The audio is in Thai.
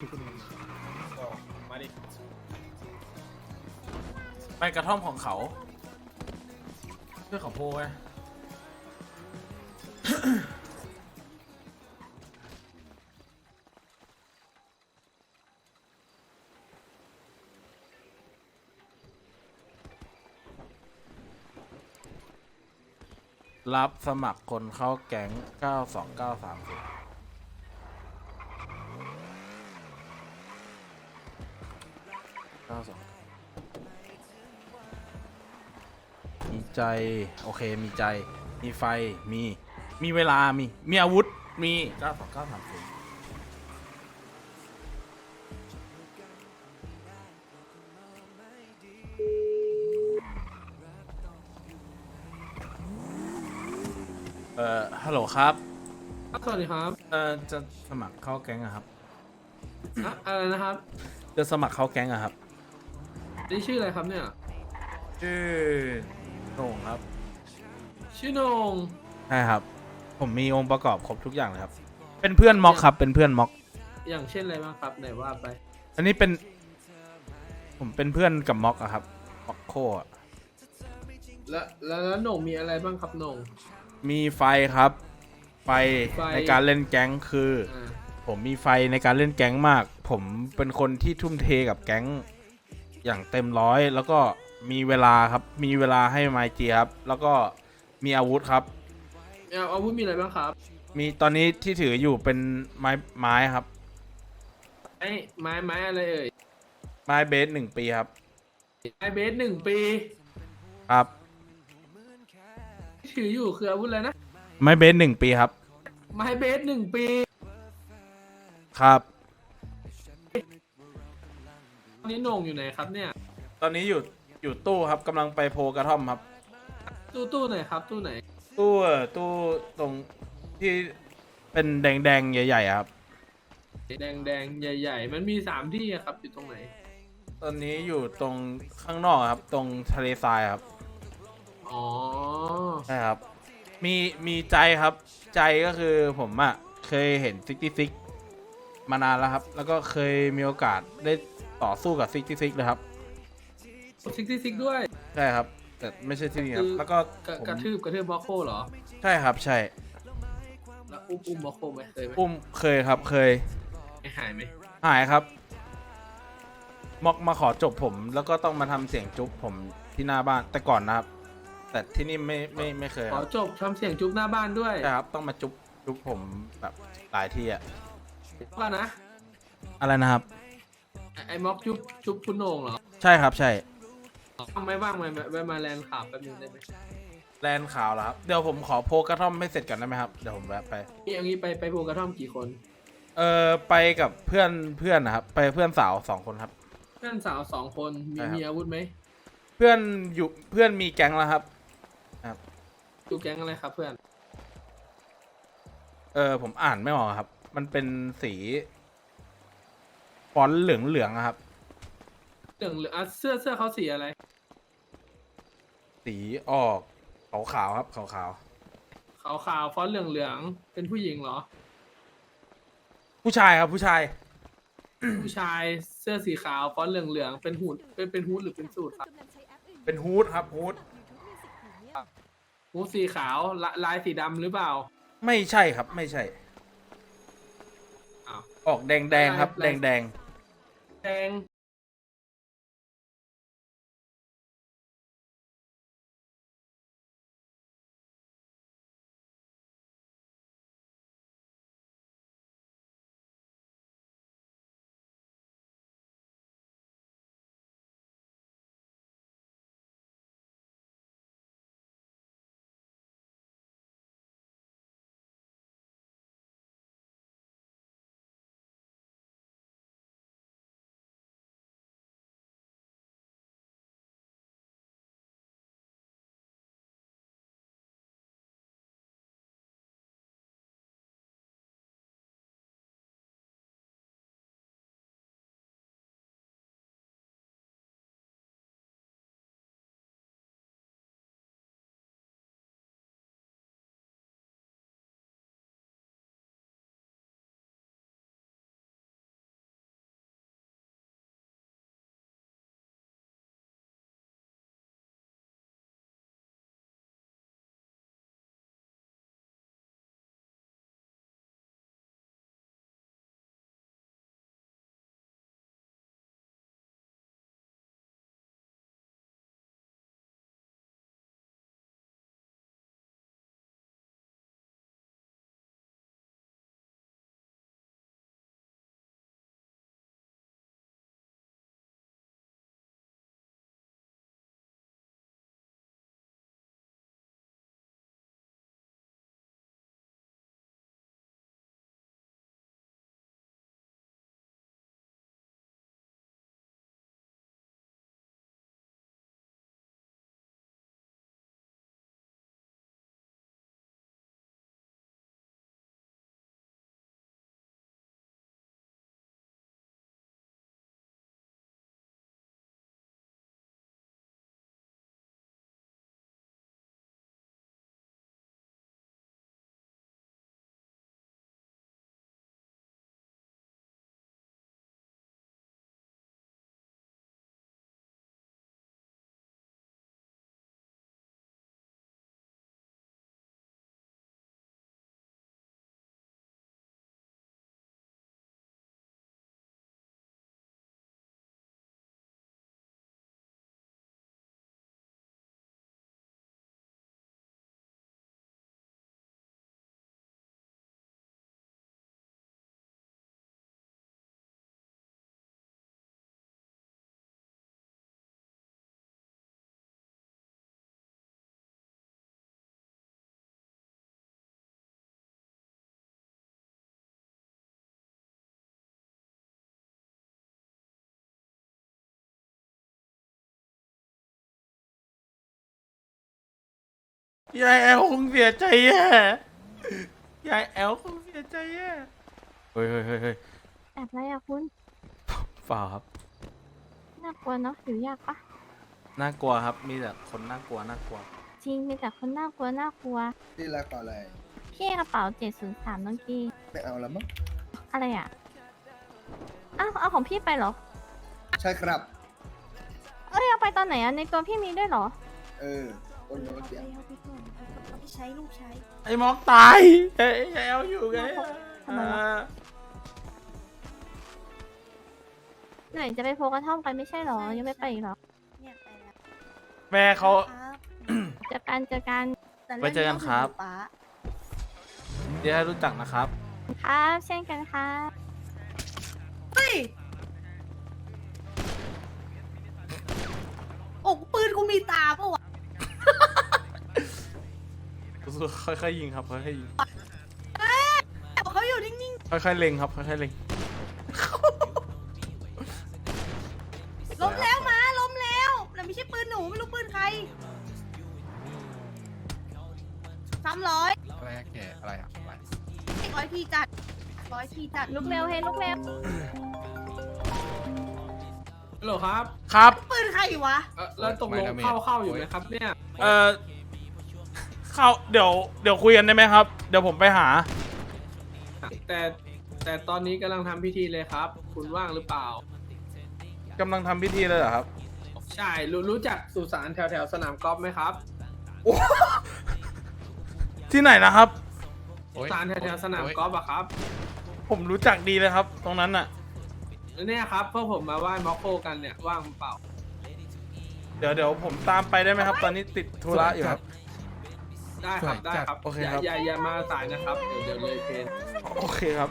มาดิไปกระท่อมของเขา เพื่อเขาโพไว้รับสมัครคนเข้าแก๊ง 92930 ใจ โอเค มีใจ มีไฟ มี มีเวลา มี มีอาวุธ มี9 2 9 3 0เอ่อ ฮัลโหลครับสวัสดีครับเอ่อ จะสมัครเข้าแก๊งอะครับ อะอะไรนะครับ จะสมัครเข้าแก๊งอะครับ นี่ชื่ออะไรครับเนี่ย ชื่อ โหน่งครับชื่อโหนงใช่ครับ ผมมีองค์ประกอบครบทุกอย่างเลยครับ เป็นเพื่อนม็อกครับ เป็นเพื่อนม็อก อย่างเช่นอะไรบ้างครับไหนว่าไป อันนี้เป็น ผมเป็นเพื่อนกับม็อกอะครับม็อกโคอะแล้วแล้วแล้วโหนงมีอะไรบ้างครับโหนง มีไฟครับ ไฟไฟ ในการเล่นแก๊งคือ อ่าผมมีไฟในการเล่นแก๊งมาก ผมเป็นคนที่ทุ่มเทกับแก๊งอย่างเต็มร้อย แล้วก็ มีเวลาครับ มีเวลาให้ไมจีครับ แล้วก็มีอาวุธครับ เอาอาวุธมีอะไรบ้างครับมีตอนนี้ที่ถืออยู่เป็นไม้ไม้ครับ ไม้ไม้ไม้อะไรเอ่ยไม้เบสหนึ่งปีครับ ไม้เบสหนึ่งปีครับ ที่ถืออยู่คืออาวุธอะไรนะไม้เบสหนึ่งปีครับ ไม้เบสหนึ่งปีครับ ตอนนี้โหนงอยู่ไหนครับเนี่ยตอนนี้อยู่ อยู่ตู้ครับกำลังไปโพกระท่อมครับ ตู้ตู้ไหนครับ ตู้ไหน ตู้เอ่อตู้ตรงที่เป็นแดงๆใหญ่ๆอะครับ แดงแดงๆใหญ่ ๆ มันมีสามที่อะครับ อยู่ตรงไหน ตอนนี้อยู่ตรงข้างนอกครับ ตรงทะเลทรายครับอ๋อ ใช่ครับ มีมีใจครับ ใจก็คือผมอะเคยเห็นซิกซิกมานานแล้วครับ แล้วก็เคยมีโอกาสได้ต่อสู้กับซิกซิกเลยครับ ซิกซิกซิกด้วย ใช่ครับ แต่ไม่ใช่ที่นี่ครับคือแล้วก็กระผมกระทืบกระทืบบล็อกโคเหรอ ใช่ครับ ใช่ แล้วอุ้มอุ้มบล็อกโคไหมเคยไหมอุ้มเคยครับเคย ไม่หายไหมหายครับม็อกมาขอจบผม แล้วก็ต้องมาทำเสียงจุ๊บผมที่หน้าบ้านแต่ก่อนนะครับ แต่ที่นี่ไม่ไม่ไม่เคยขคอรับจบทำเสียงจุ๊บหน้าบ้านด้วยใช่ครับ ต้องมาจุ๊บจุ๊บผมแบบหลายที่อะว่านะอะไรนะครับ ไอ้ไอ้ม็อกจุ๊บจุ๊บคุณโหน่งเหรอ ใช่ครับใช่ ว่างไหมว่างไหมแวะมาแลนด์ขับแป๊บนึงได้ไหมแลนข่าวแล้วครับ เดี๋ยวผมขอโพสกระท่อมให้เสร็จก่อนได้ไหมครับ เดี๋ยวผมแวะไป นี่เอางี้ไปไปภูกระท่อมกี่คน เออไปกับเพื่อนเพื่อนนะครับ ไปเพื่อนสาวสองคนครับ เพื่อนสาวสองคนมีใช่ครับ มีอาวุธไหมเพื่อนอยู่เพื่อนมีแก๊งแล้วครับ อยู่แก๊งอะไรครับเพื่อนเออผมอ่านไม่ออกครับ มันเป็นสีฟอนต์เหลืองเหลืองๆอะครับ เหลืองเหลืองอะเสื้อเสื้อเขาสีอะไร สีออกขาวขาวๆครับขาวขาวขาวขาวฟอนต์เหลืองเหลืองเป็นผู้หญิงเหรอ ๆผู้ชายครับผู้ชายผู้ชายเสื้อสีขาวฟอนต์เหลืองเหลืองเป็นหูดเป็นเป็นฮูดหรือเป็นสูทครับเป็นฮูดครับฮูดฮูดสีขาวละลายสีดำหรือเปล่า ไม่ใช่ครับไม่ใช่อ้าว ออกแดงแดงๆครับลาแดยงแดงแดง ยายแอลคงเสียใจแย่ยายแอลคงเสียใจแย่เฮ้ยเฮ้ยเฮ้ยเฮ้ยแอบอะไรอะคุณเปล่าครับ น่ากลัวเนาะอยู่ยากปะน่ากลัวครับ มีแต่คนน่ากลัวน่ากลัว จริงมีแต่คนน่ากลัวน่ากลัว ที่รักต่ออะไร พี่กระเป๋าเจ็ดศูนย์สามน้องกีไม่เอาแล้วมั้ง อะไรอะอ้าวเอาของพี่ไปเหรอ ใช่ครับ เอ้ยเอาไปตอนไหนอะในตัวพี่มีด้วยเหรอ เออคนเมื่อกี้เอาไปก่อนเอาไป ใช้ลูกใช้ ไอ้มอกตายเฮ้ยยายแอลอยู่ไงทำไมวะอ่าเหนื่อยจะไปโพกระท่อมกันไม่ใช่เหรอ ยังไม่ไปอีกเหรอเนี่ยไปแล้วแม่เขา ครับเจอกันเจอกันแต่ไว้เจอกันครับป้าเดี๋ยวให้รู้จักนะครับ ครับเช่นกันครับเฮ้ยโอ้ปืนกูมีตาปะวะ ค่อยๆยิงครับค่อยๆยิงเขาอยู่นิ่งค่อยๆเล็งครับค่อยๆเล็งๆ ล้มแล้วมาล้มแล้วแต่ไม่ใช่ปืนหนูไม่รู้ปืนใครสามร้อยอะไรอะแกอะไรอะอะไรร้อยทีจัดร้อยทีจัดลุกเร็วเฮ้ยลุกเร็วฮัลโหลครับครับ ปืนใครวะเอ่อแล้วตกลงเข้าเข้าอยู่ไหมครับเนี่ย เอ่อ เข้าเดี๋ยวเดี๋ยวคุยกันได้ไหมครับ เดี๋ยวผมไปหา แต่แต่ตอนนี้กำลังทำพิธีเลยครับ คุณว่างหรือเปล่า กำลังทำพิธีเลยเหรอครับ ใช่รู้รู้จักสุสานแถวแถวสนามกอล์ฟไหมครับที่ไหนนะครับโอ๊ยสุสานแถวแถวสนามกอล์ฟอะครับผมรู้จักดีเลยครับ ตรงนั้นน่ะ เนี่ยครับพวกผมมาไหว้ม็อกโคกันเนี่ยว่างเปล่า เดี๋ยวเดี๋ยวผมตามไปได้ไหมครับ ตอนนี้ติดธุระอยู่ครับ ได้ครับได้ครับโอเคอย่าครับ อย่าอย่ามาสายนะครับ เดี๋ยวเดี๋ยวเลยเพลนโอเคครับ